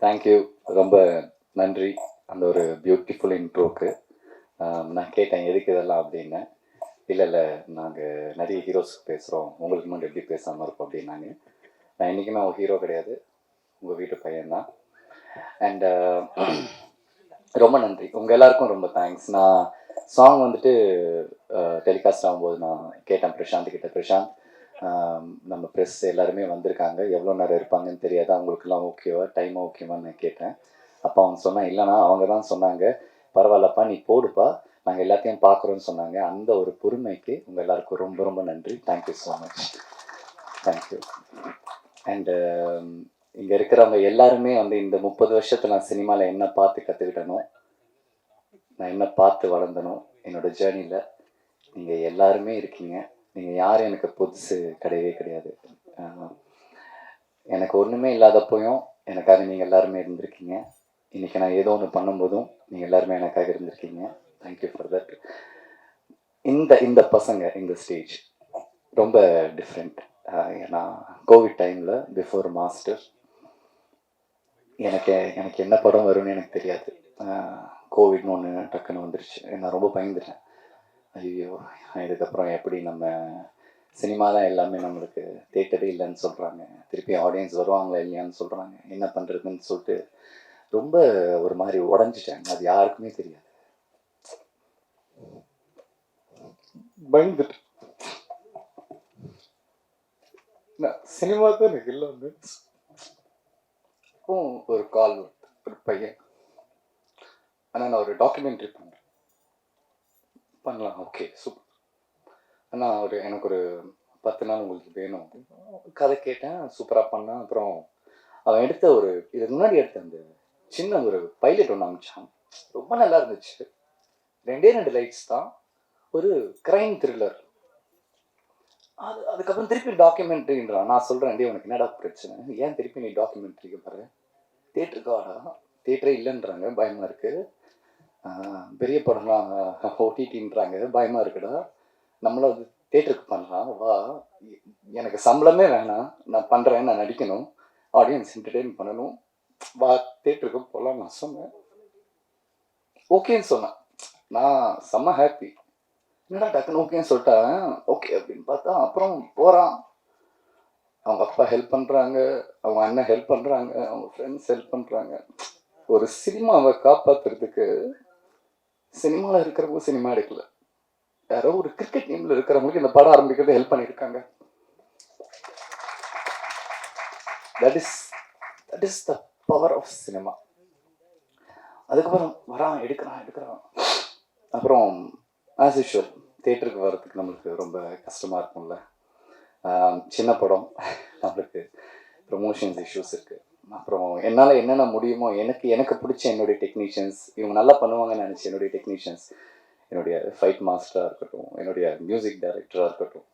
Thank you ரொம்ப நன்றி. அந்த ஒரு பியூட்டிஃபுல் இன்ட்ரோக்கு நான் கேட்டேன் எதுக்கு இதெல்லாம் அப்படின்னு. இல்லை இல்லை நாங்கள் நிறைய ஹீரோஸ் பேசுகிறோம் உங்களுக்கு முன்னாடி எப்படி பேசாமல் இருக்கும் அப்படின்னாங்க நான். இன்றைக்குமே ஒரு ஹீரோ கிடையாது. உங்கள் வீட்டு பையன்தான் அண்டு ரொம்ப நன்றி. உங்கள் எல்லாருக்கும் ரொம்ப தேங்க்ஸ் நான் சாங் வந்துட்டு டெலிகாஸ்ட் ஆகும்போது நான் கேட்டேன் பிரசாந்த் கிட்ட. பிரசாந்த் நம்ம ப்ரெஸ் எல்லாருமே வந்திருக்காங்க. எவ்வளோ நேரம் இருப்பாங்கன்னு தெரியாது? அவங்களுக்குலாம் ஓகேவா டைம் ஓகேவான்னு நான் கேட்டேன். அப்போ அவங்க சொன்னான் இல்லைனா அவங்க தான் சொன்னாங்க. பரவாயில்லப்பா நீ போடுப்பா. நாங்கள் எல்லாத்தையும் பார்க்குறோன்னு சொன்னாங்க. அந்த ஒரு பொறுமைக்கு உங்கள் எல்லாருக்கும் ரொம்ப ரொம்ப நன்றி. Thank you so much thank you and இங்கே இருக்கிறவங்க எல்லாருமே வந்து இந்த முப்பது வருஷத்தில் நான் சினிமாவில் என்ன பார்த்து கற்றுக்கிட்டனோ நான் என்ன பார்த்து வளர்ந்தனோ என்னோடய ஜேர்னியில் நீங்கள் எல்லாருமே இருக்கீங்க. நீங்கள் யாரும் எனக்கு புதுசு கிடையவே கிடையாது. எனக்கு ஒன்றுமே இல்லாதப்போயும் எனக்காக நீங்கள் எல்லாருமே இருந்திருக்கீங்க. இன்றைக்கி நான் ஏதோ ஒன்று பண்ணும்போதும் நீங்கள் எல்லாருமே எனக்காக இருந்திருக்கீங்க. தேங்க்யூ ஃபார் தட் இந்த இந்த பசங்க இந்த ஸ்டேஜ் ரொம்ப டிஃப்ரெண்ட் ஏன்னா கோவிட் டைமில் பிஃபோர் மாஸ்டர் எனக்கு எனக்கு என்ன படம் வரும்னு எனக்கு தெரியாது. கோவிட்னு ஒன்று டக்குன்னு வந்துருச்சு. நான் ரொம்ப பயந்துட்டேன். ஐயோ இதுக்கப்புறம் எப்படி நம்ம சினிமா தான் எல்லாமே நம்மளுக்கு தேட்டரே இல்லைன்னு சொல்கிறாங்க திருப்பி ஆடியன்ஸ் வருவாங்களா இல்லையான்னு சொல்கிறாங்க என்ன பண்ணுறதுன்னு சொல்லிட்டு ரொம்ப ஒரு மாதிரி உடஞ்சிட்டாங்க. அது யாருக்குமே தெரியாது. பயந்துட்டு சினிமா தான் எனக்கு இல்லை வந்து அப்போ ஒரு கால் ஒரு பையன். ஆனால் நான் ஒரு டாக்குமெண்ட்ரி பண்ணுறேன் பண்ணலாம். ஓகே சூப்பர் அண்ணா ஒரு எனக்கு ஒரு பத்து நாள் உங்களுக்கு வேணும். அப்படின்னு கதை கேட்டேன் சூப்பராக பண்ணேன். அப்புறம் அவன் எடுத்த ஒரு இதுக்கு முன்னாடி எடுத்த அந்த சின்ன ஒரு பைலட் ஒன்று அமிச்சான். ரொம்ப நல்லா இருந்துச்சு. ரெண்டே ரெண்டு லைட்ஸ் தான். ஒரு கிரைம் த்ரில்லர் அது அதுக்கப்புறம் திருப்பி டாக்குமெண்ட்ரின்றான் நான் சொல்கிறேன் டே உனக்கு என்னடா பிரச்சனை? ஏன் திருப்பி நீ டாக்குமெண்ட்ரிக்கு பாரு தேட்டருக்கு வாடா. தேட்டரே இல்லைன்றாங்க. பயமாக இருக்குது பெரிய படம்லாம் ஓடிடின்றாங்க பயமாக இருக்குடா நம்மளும் அது தேட்டருக்கு பண்ணலாம் வா எனக்கு சம்பளமே வேணாம் நான் பண்ணுறேன் நான் நடிக்கணும் ஆடியன்ஸ் என்டர்டெயின் பண்ணணும் வா தேட்டருக்கு போகலாம் நான் சொன்னேன் ஓகேன்னு சொன்னேன் நான் செம்ம ஹாப்பி என்னடா டக்குன்னு ஓகேன்னு சொல்லிட்டேன் ஓகே அப்படின்னு பார்த்தா அப்புறம் போகிறான் அவங்க அப்பா ஹெல்ப் பண்ணுறாங்க அவங்க அண்ணன் ஹெல்ப் பண்ணுறாங்க அவங்க ஃப்ரெண்ட்ஸ் ஹெல்ப் பண்ணுறாங்க ஒரு சினிமாவை காப்பாற்றுறதுக்கு சினிமாவில் இருக்கிறவங்க சினிமா எடுக்கல. யாரோ ஒரு கிரிக்கெட் டீமில் இருக்கிறவங்களுக்கு இந்த படம் ஆரம்பிக்கிறது ஹெல்ப் பண்ணியிருக்காங்க. That is that is the power of cinema அதுக்கப்புறம் வரான் எடுக்கிறான் எடுக்கிறான். அப்புறம் ஆஸ் யூஷுவல் தேட்டருக்கு வர்றதுக்கு நம்மளுக்கு ரொம்ப கஷ்டமாக இருக்கும்ல. சின்ன படம் நம்மளுக்கு ப்ரொமோஷன்ஸ் இஷ்யூஸ் இருக்குது அப்புறம் என்னால் என்னென்ன முடியுமோ எனக்கு எனக்கு பிடிச்ச என்னுடைய டெக்னீஷியன்ஸ் இவங்க நல்லா பண்ணுவாங்கன்னு நினச்சி என்னுடைய டெக்னீஷியன்ஸ் என்னுடைய ஃபைட் மாஸ்டராக இருக்கட்டும் என்னுடைய மியூசிக் டைரக்டராக இருக்கட்டும்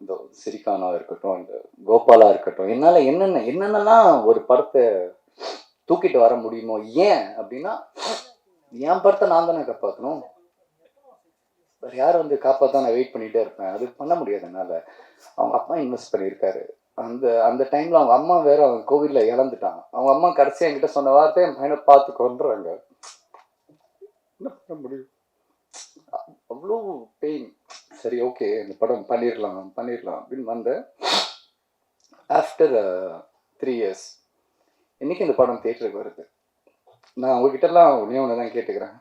இந்த சிரிகானா இருக்கட்டும் இந்த கோபாலா இருக்கட்டும் என்னால் என்னென்ன என்னென்னலாம் ஒரு படத்தை தூக்கிட்டு வர முடியுமோ ஏன் அப்படின்னா என் படத்தை நான் தானே காப்பாற்றணும் வேறு யார் வந்து காப்பாற்ற நான் வெயிட் பண்ணிகிட்டே இருப்பேன்? அது பண்ண முடியாது என்னால். அவங்க அப்பா இன்வெஸ்ட் பண்ணியிருக்காரு. அந்த அந்த டைமில் அவங்க அம்மா வேற அவங்க கோவிலில் இழந்துட்டாங்க. அவங்க அம்மா கடைசி என்கிட்ட சொன்ன வார்த்தை என் பையனை பார்த்து கொண்டுறாங்க என்ன பண்ண முடியும்? அவ்வளோ பெயின் சரி ஓகே இந்த படம் பண்ணிடலாம் பண்ணிடலாம் அப்படின்னு வந்தேன். ஆஃப்டர் த்ரீ இயர்ஸ் இன்னைக்கு இந்த படம் தேட்டருக்கு வருது. நான் உங்ககிட்டலாம் ஒன்றே ஒன்று தான் கேட்டுக்கிறேன்.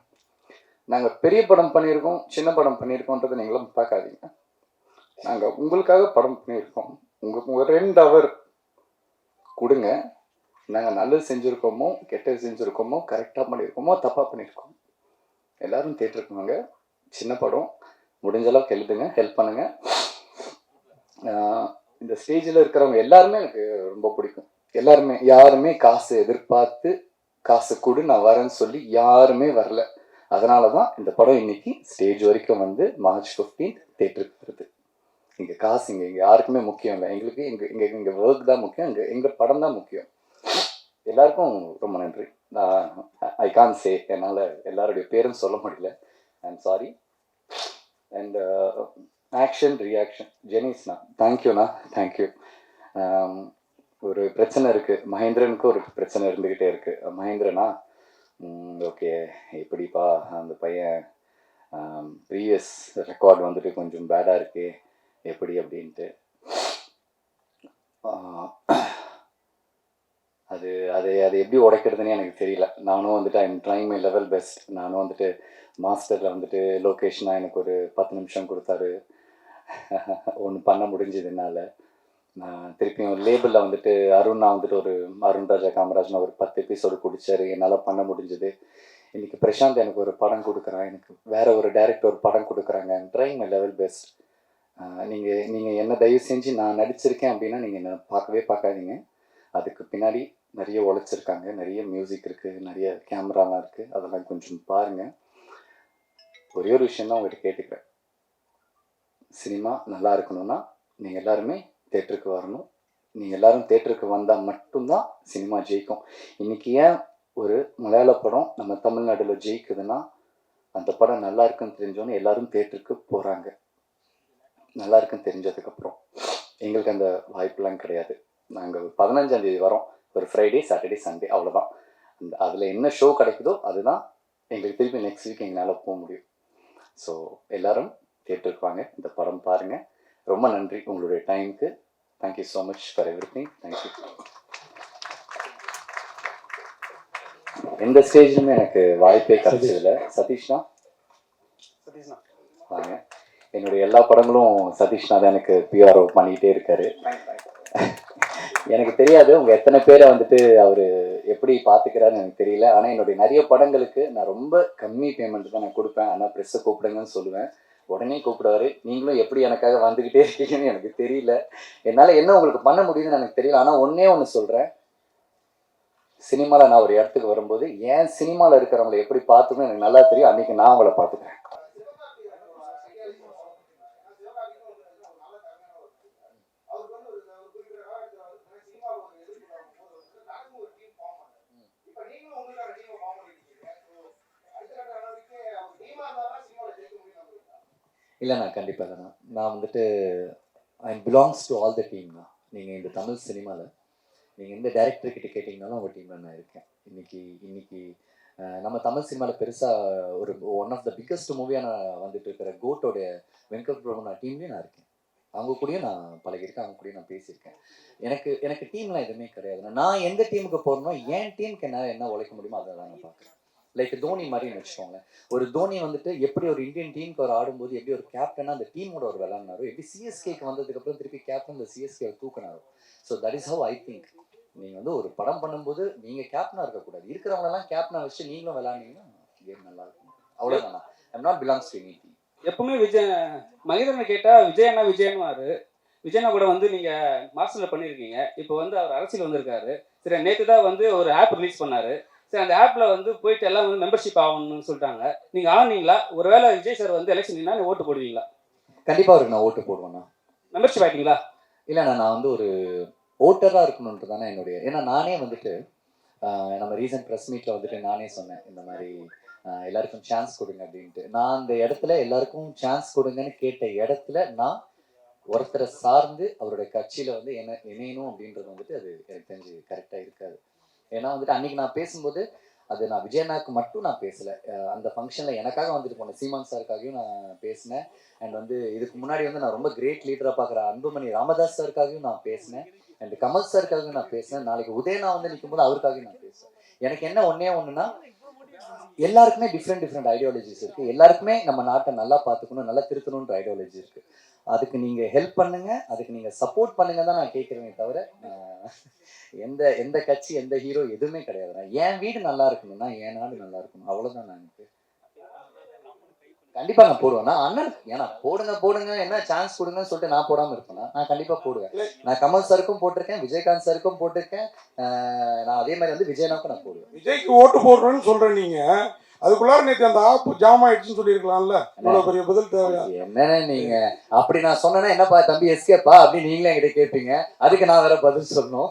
நாங்கள் பெரிய படம் பண்ணியிருக்கோம் சின்ன படம் பண்ணியிருக்கோன்றதை நீங்களும் பார்க்காதீங்க. நாங்கள் உங்களுக்காக படம் பண்ணியிருக்கோம். உங்களுக்கு ரெண்டு அவர் கொடுங்க. நாங்கள் நல்லது செஞ்சுருக்கோமோ கெட்டது செஞ்சுருக்கோமோ கரெக்டாக பண்ணியிருக்கோமோ தப்பாக பண்ணியிருக்கோம் எல்லாரும் தேட்டருக்கு வாங்க. சின்ன படம். முடிஞ்ச அளவுக்கு எழுதுங்க ஹெல்ப் பண்ணுங்க. இந்த ஸ்டேஜில் இருக்கிறவங்க எல்லாருமே எனக்கு ரொம்ப பிடிக்கும். எல்லாருமே யாருமே காசு எதிர்பார்த்து காசு கொடு நான் வரேன்னு சொல்லி யாருமே வரல. அதனால தான் இந்த படம் இன்னைக்கு ஸ்டேஜ் வரைக்கும் வந்து மார்ச் ஃபிஃப்டீன் தேட்டருக்கு வருது. இங்கே காசு இங்கே இங்கே யாருக்குமே முக்கியம் இல்லை. எங்களுக்கு எங்கள் இங்கே இங்கே ஒர்க் தான் முக்கியம். இங்கே எங்கள் படம் தான் முக்கியம். எல்லாருக்கும் ரொம்ப நன்றி. நான் ஐ கான் சே என்னால் எல்லாருடைய பேரும் சொல்ல முடியல. I am sorry and action reaction ஜெனிஸ்ண்ணா தேங்க்யூண்ணா தேங்க்யூ ஒரு பிரச்சனை இருக்குது மகேந்திரனுக்கு ஒரு பிரச்சனை இருந்துக்கிட்டே இருக்குது மகேந்திரனா? ஓகே எப்படிப்பா அந்த பையன்? ப்ரீவியஸ் ரெக்கார்ட் வந்துட்டு கொஞ்சம் பேடாக இருக்குது எப்படி அப்படின்ட்டு. அது அது அது எப்படி உடைக்கிறதுனே எனக்கு தெரியல. நானும் வந்துட்டு I'm trying my level best நானும் வந்துட்டு மாஸ்டரில் வந்துட்டு லொக்கேஷனாக எனக்கு ஒரு பத்து நிமிஷம் கொடுத்தாரு. ஒன்று பண்ண முடிஞ்சதுனால என்னால். நான் திருப்பியும் லேபிளில் வந்துட்டு அருணா வந்துட்டு ஒரு அருண் ராஜா காமராஜன் ஒரு பத்து எபிசோடு குடிச்சாரு. என்னால் பண்ண முடிஞ்சது. இன்றைக்கி பிரசாந்த் எனக்கு ஒரு படம் கொடுக்குறான். எனக்கு வேற ஒரு டைரக்டர் ஒரு படம் கொடுக்குறாங்க. ட்ரைங் மை லெவல் பெஸ்ட் நீங்கள் நீங்கள் என்ன தயவு செஞ்சு நான் நடிச்சிருக்கேன் அப்படின்னா நீங்கள் என்ன பார்க்கவே பார்க்காதீங்க. அதுக்கு பின்னாடி நிறைய உழைச்சிருக்காங்க நிறைய மியூசிக் இருக்குது நிறைய கேமராலாம் இருக்குது அதெல்லாம் கொஞ்சம் பாருங்கள் ஒரே ஒரு விஷயம் தான் உங்கள்கிட்ட கேட்டுக்கிறேன். சினிமா நல்லா இருக்கணும்னா நீங்கள் எல்லாருமே தேட்டருக்கு வரணும். நீங்கள் எல்லாரும் தேட்டருக்கு வந்தால் மட்டும்தான் சினிமா ஜெயிக்கும். இன்றைக்கி ஏன் ஒரு மலையாள படம் நம்ம தமிழ்நாட்டில் ஜெயிக்குதுன்னா அந்த படம் நல்லா இருக்குன்னு தெரிஞ்சோன்னு எல்லாரும் தேட்டருக்கு போகிறாங்க நல்லா இருக்குன்னு தெரிஞ்சதுக்கப்புறம் எங்களுக்கு அந்த வாய்ப்பெல்லாம் கிடையாது. நாங்கள் பதினஞ்சாம் தேதி வரோம். ஒரு ஃப்ரைடே சாட்டர்டே சண்டே அவ்வளோதான் அந்த அதில் என்ன ஷோ கிடைக்குதோ அதுதான் எங்களுக்கு திருப்பி நெக்ஸ்ட் வீக் எங்களால் போக முடியும். ஸோ எல்லாரும் தேட்டருக்கு வாங்க. இந்த படம் பாருங்கள் ரொம்ப நன்றி உங்களுடைய டைமுக்கு thank you so much for everything thank you எந்த ஸ்டேஜ்லுமே எனக்கு வாய்ப்பே கிடைச்சதில்ல. சதீஷ்னா? சதீஷ்ண்ணா வாங்க. என்னுடைய எல்லா படங்களும் சதீஷ் தான் எனக்கு பிஆர்ஓ பண்ணிக்கிட்டே இருக்காரு. எனக்கு தெரியாது உங்கள் எத்தனை பேரை வந்துட்டு அவர் எப்படி பார்த்துக்கிறாருன்னு எனக்கு தெரியல. ஆனால் என்னுடைய நிறைய படங்களுக்கு நான் ரொம்ப கம்மி பேமெண்ட் தான் நான் கொடுப்பேன். ஆனால் ப்ரெஸ்ஸை கூப்பிடுங்கன்னு சொல்லுவேன். உடனே கூப்பிடுவாரு. நீங்களும் எப்படி எனக்காக வந்துக்கிட்டே இருக்கீங்கன்னு எனக்கு தெரியல. என்னால் என்ன உங்களுக்கு பண்ண முடியுதுன்னு எனக்கு தெரியல. ஆனால் ஒன்றே ஒன்று சொல்கிறேன் சினிமாவில் நான் ஒரு இடத்துக்கு வரும்போது ஏன் சினிமாவில் இருக்கிறவங்களை எப்படி பார்த்துக்கணும் எனக்கு நல்லா தெரியும். அன்றைக்கி நான் அவங்கள பார்த்துக்கிறேன். இல்லை நான் கண்டிப்பாக தான் நான் வந்துட்டு I belongs to all the team தான் நீங்கள் இந்த தமிழ் சினிமாவில் நீங்கள் எந்த டேரக்டர் கிட்ட கேட்டிங்கனாலும் உங்கள் டீமில் நான் இருக்கேன். இன்னைக்கு இன்னைக்கு நம்ம தமிழ் சினிமாவில் பெருசாக ஒரு ஒன் ஆஃப் த பிக்கஸ்ட் மூவியாக நான் வந்துட்டு இருக்கிற கோட்டோடைய வெங்கட் பிரபு நான் டீம்லேயும் நான் இருக்கேன். அவங்க கூடயும் நான் பழகியிருக்கேன் அவங்க கூடயும் நான் பேசியிருக்கேன். எனக்கு எனக்கு டீம்லாம் எதுவுமே கிடையாது. நான் எந்த டீமுக்கு போகிறனோ என் டீமுக்கு என்னால் என்ன உழைக்க முடியுமோ அதை தான் நான் பார்க்குறேன். லைக் தோனி மாதிரின்னு வச்சுக்கோங்களேன் ஒரு தோனி வந்துட்டு எப்படி ஒரு இந்தியன் டீமுக்கு அவர் ஆடும்போது எப்படி ஒரு கேப்டனா அந்த டீமோட ஒரு விளாட்னாரோ எப்படி சிஎஸ்கேக்கு வந்ததுக்கு அப்புறம் திருப்பி கேப்டன் அந்த CSK தூக்கினாரோ. So that is how I think நீங்க வந்து ஒரு படம் பண்ணும்போது நீங்க கேப்டனா இருக்கக்கூடாது. இருக்கிறவங்க எல்லாம் கேப்டனா வச்சு நீங்களும் விளாண்டீங்கன்னா கேம் நல்லா இருக்கும். அவ்வளவுதானா? I'm not belongs to any team எப்பவுமே விஜய் மகேந்திரனை கேட்டா விஜயனா விஜயன்வாரு விஜயனா கூட வந்து நீங்க மாஸ்டர்ல பண்ணியிருக்கீங்க. இப்போ வந்து அவர் அரசியல் வந்திருக்காரு. சரி நேற்று தான் வந்து ஒரு ஆப் ரிலீஸ் பண்ணாரு. சரி அந்த ஆப்ல வந்து போயிட்டு எல்லாம் வந்து மெம்பர்ஷிப் ஆகணும்னு சொல்லிட்டாங்க. நீங்க ஆனீங்களா? ஒருவேளை விஜய் சார் வந்து எலெக்ஷன் நீ ஓட்டு போடுவீங்களா? கண்டிப்பா அவருக்கு நான் ஓட்டு போடுவேண்ணா மெம்பர்ஷிப் ஆயிட்டீங்களா? இல்லைண்ணா நான் வந்து ஒரு ஓட்டராக இருக்கணுன்றது தானே என்னுடைய. ஏன்னா நானே வந்துட்டு நம்ம ரீசன்ட் ப்ரெஸ் மீட்டில் வந்துட்டு நானே சொன்னேன் இந்த மாதிரி எல்லாருக்கும் சான்ஸ் கொடுங்க அப்படின்ட்டு. நான் அந்த இடத்துல எல்லாருக்கும் சான்ஸ் கொடுங்கன்னு கேட்ட இடத்துல நான் ஒருத்தரை சார்ந்து அவருடைய கட்சியில் வந்து என்ன இணையணும் அப்படின்றது வந்துட்டு அது எனக்கு தெரிஞ்சு கரெக்டாக இருக்காது. ஏன்னா வந்துட்டு அன்னைக்கு நான் பேசும்போது அது நான் விஜயண்ணாக்கு மட்டும் நான் பேசலை. அந்த ஃபங்க்ஷனில் எனக்காக வந்துட்டு போனேன் சீமான் சாருக்காகவும் நான் பேசினேன். அண்ட் வந்து இதுக்கு முன்னாடி வந்து நான் ரொம்ப கிரேட் லீடராக பார்க்குற அன்புமணி ராமதாஸ் சாருக்காகவும் நான் பேசினேன். அண்ட் கமல் சாருக்காகவும் நான் பேசினேன். நாளைக்கு உதயனா வந்து நிற்கும்போது அவருக்காகவும் நான் பேசுவேன். எனக்கு என்ன ஒன்றே ஒன்றுனா எல்லாருக்குமே டிஃப்ரெண்ட் டிஃப்ரெண்ட் ஐடியாலஜிஸ் இருக்கு. எல்லாருக்குமே நம்ம நாட்டை நல்லா பார்த்துக்கணும் நல்லா திருத்தணுன்ற ஐடியாலஜி இருக்கு. அதுக்கு நீங்க ஹெல்ப் பண்ணுங்க அதுக்கு நீங்க சப்போர்ட் பண்ணுங்க தான் நான் கேட்குறேனே தவிர எந்த எந்த கட்சி எந்த ஹீரோ எதுவுமே கிடையாது. என் வீடு நல்லா இருக்கணும்னா என் நாடு நல்லா இருக்கணும். அவ்வளவுதான் நான் எனக்கு கண்டிப்பா நான் போடுவேன். நான் அண்ணன் ஏன்னா போடுங்க போடுங்க என்ன சான்ஸ் கொடுங்கன்னு சொல்லிட்டு நான் போடாம இருப்பேனா? நான் கண்டிப்பா போடுவேன். நான் கமல் சாருக்கும் போட்டிருக்கேன் விஜயகாந்த் சாருக்கும் போட்டிருக்கேன். நான் அதே மாதிரி வந்து விஜயனாக்கும் நான் போடுவேன். விஜய்க்கு ஓட்டு போடுறேன்னு சொல்ற நீங்க. அதுக்குள்ளார நேற்று அந்த ஆப் ஜாம் ஆயிடுச்சுன்னு சொல்லியிருக்கலாம்ல. இவ்வளவு பெரிய பதில் தேவையா என்னன்னு நீங்க? அப்படி நான் சொன்னேன்னா என்னப்பா தம்பி எஸ்கேப்பா? அப்படின்னு நீங்களே என்கிட்ட கேட்பீங்க அதுக்கு நான் வேற பதில் சொல்லணும்.